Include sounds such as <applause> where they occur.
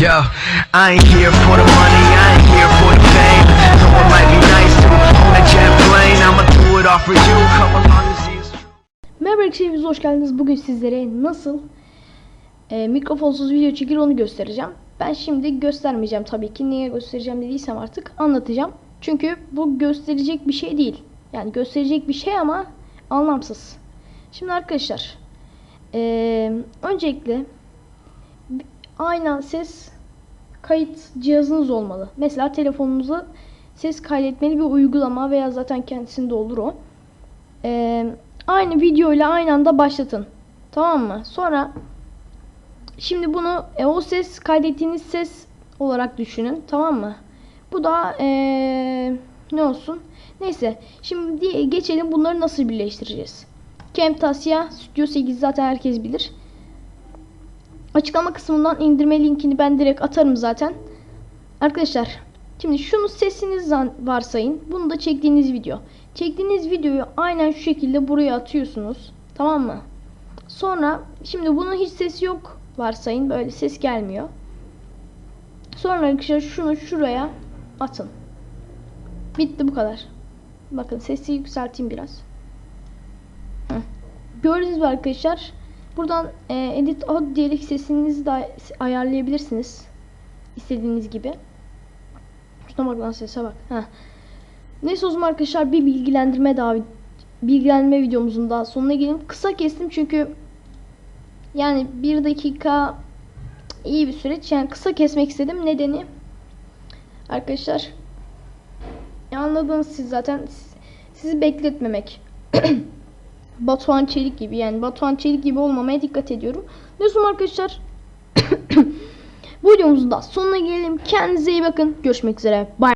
Yo, I ain't here for the money, I ain't here for the fame. İt might be nice to own a jet plane, I'ma do it all for you. Come along and see it's true. Merhaba arkadaşlar hoş geldiniz. Bugün sizlere nasıl e, mikrofonsuz video çekilir onu göstereceğim. Ben şimdi göstermeyeceğim tabii ki. Niye göstereceğim dediysem artık anlatacağım. Çünkü bu gösterecek bir şey değil. Yani gösterecek bir şey ama anlamsız. Şimdi arkadaşlar e, öncelikle aynen ses kayıt cihazınız olmalı. Mesela telefonunuza ses kaydetmeli bir uygulama veya zaten kendisinde olur o. Ee, aynı video ile aynı anda başlatın. Tamam mı? Sonra şimdi bunu e, o ses kaydettiğiniz ses olarak düşünün. Tamam mı? Bu da ee, ne olsun? Neyse. Şimdi geçelim bunları nasıl birleştireceğiz. Camtasia Studio 8 zaten herkes bilir. Açıklama kısmından indirme linkini ben direkt atarım zaten. Arkadaşlar şimdi şunu sesiniz zan- varsayın. Bunu da çektiğiniz video. Çektiğiniz videoyu aynen şu şekilde buraya atıyorsunuz. Tamam mı? Sonra şimdi bunun hiç sesi yok varsayın. Böyle ses gelmiyor. Sonra arkadaşlar şunu şuraya atın. Bitti bu kadar. Bakın sesi yükselteyim biraz. Gördünüz mü arkadaşlar? Buradan e, edit audio diyerek sesinizi de ayarlayabilirsiniz. İstediğiniz gibi. Şuna bak lan sese bak. Heh. Neyse o zaman arkadaşlar bir bilgilendirme daha bilgilendirme videomuzun daha sonuna gelin. Kısa kestim çünkü yani bir dakika iyi bir süreç. Yani kısa kesmek istedim. Nedeni arkadaşlar anladınız siz zaten sizi bekletmemek. <clears throat> Batuhan Çelik gibi yani Batuhan Çelik gibi olmamaya dikkat ediyorum. Neyse arkadaşlar <coughs> bu videomuzun da sonuna gelelim. Kendinize iyi bakın. Görüşmek üzere. Bye.